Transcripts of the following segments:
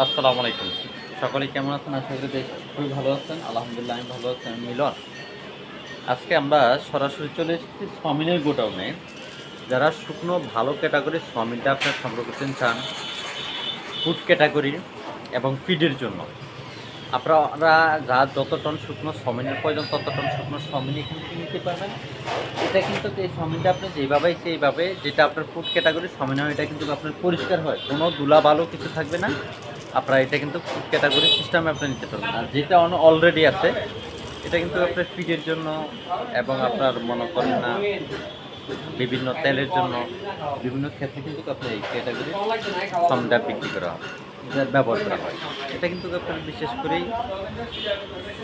আসসালামু আলাইকুম। সকলে কেমন আছেন? আশা করি খুবই ভালো আছেন। আলহামদুলিল্লাহ, আমি ভালো আছি মিলন। আজকে আমরা সরাসরি চলে এসেছি সমিনের গোডাউনে। যারা শুকনো, ভালো ক্যাটাগরি সমিনটা আপনার সংগ্রহ করতে চান ফুড ক্যাটাগরি এবং ফিডের জন্য। আপনারা যা যত টন শুকনো সমিনের প্রয়োজন, তত টন শুকনো সমিন এখান থেকে নিতে পারবেন। এটা কিন্তু এই সমিনটা আপনি যেভাবে সেইভাবে যেটা আপনার ফুড ক্যাটাগরি সমিন হয়, এটা কিন্তু আপনার পরিষ্কার হয়। কোনো দুলা বালু কিছু থাকবে না। আপনারা এটা কিন্তু ক্যাটাগরি সিস্টেমে আপনি নিতে পারবেন। আর যেটা অলরেডি আছে, এটা কিন্তু আপনার ফিডের জন্য এবং আপনার মনে করেন না, বিভিন্ন তেলের জন্য বিভিন্ন ক্ষেত্রে কিন্তু আপনার এই ক্যাটাগরি সমিনটা বিক্রি করা হয় ব্যবহার করা হয়। এটা কিন্তু আপনার বিশেষ করে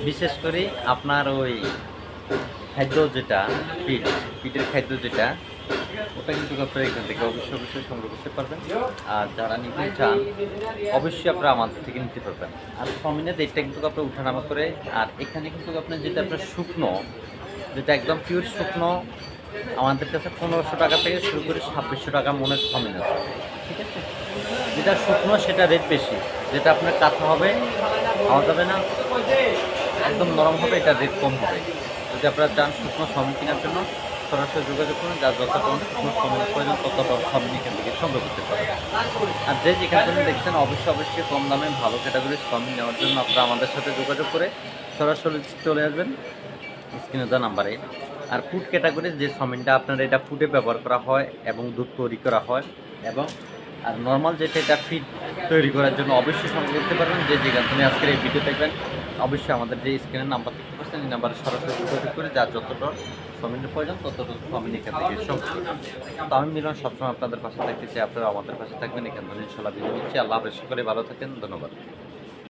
বিশেষ করে আপনার ওই খাদ্য যেটা ফিড ফিডের খাদ্য যেটা ওটা কিন্তু আপনারা এখান থেকে অবশ্যই অবশ্যই সংগ্রহ করতে পারবেন। আর যারা নিতে চান, অবশ্যই আপনারা আমাদের থেকে নিতে পারবেন। আর সমিনের রেটটা কিন্তু আপনার উঠানামা করে, আর এখানে কিন্তু আপনার যেটা আপনার শুকনো, যেটা একদম পিওর শুকনো, আমাদের কাছে পনেরোশো টাকা থেকে শুরু করে ছাব্বিশশো টাকা মনের সমিন আছে। ঠিক আছে? যেটা শুকনো, সেটা রেট বেশি। যেটা আপনার কাঁচা হবে, খাওয়া যাবে না। একদম নরম হবে, এটা রেট কম হবে। যদি আপনারা চান শুকনো সমিন কেনার জন্য সরাসরি যোগাযোগ করুন, যার যত টন শুকনো সমিন প্রয়োজন তত টন সমিন এখান থেকে সংগ্রহ করতে পারবেন। আর যে যেখান থেকে দেখছেন, অবশ্যই অবশ্যই কম দামে ভালো ক্যাটাগরির সমিন নেওয়ার জন্য আপনারা আমাদের সাথে যোগাযোগ করে সরাসরি চলে আসবেন। স্ক্রিনে দেওয়া নাম্বারে আর ফুড ক্যাটাগরির যে সমিনটা আপনার এটা ফুডে ব্যবহার করা হয় এবং দুধ তৈরি করা হয় এবং আর নর্মাল যেটা এটা ফিড তৈরি করার জন্য অবশ্যই সংগ্রহ করতে পারবেন। যে যেখান থেকে আজকের এই ভিডিও দেখবেন অবশ্যই আমাদের যে স্ক্রিনের নাম্বার দেখতে পাচ্ছেন, এই নাম্বারে সরাসরি যোগাযোগ করে যার যতটা সমিনের প্রয়োজন ততটা সমিন এখান থেকে সংগ্রহ তো আমি মিলন সবসময় আপনাদের পাশে থাকতে চাই, আপনারা আমাদের পাশে থাকবেন। এখান থেকে ইনশাল্লাহ বিদায় নিচ্ছি। আল্লাহ বেশি করে ভালো থাকেন। ধন্যবাদ।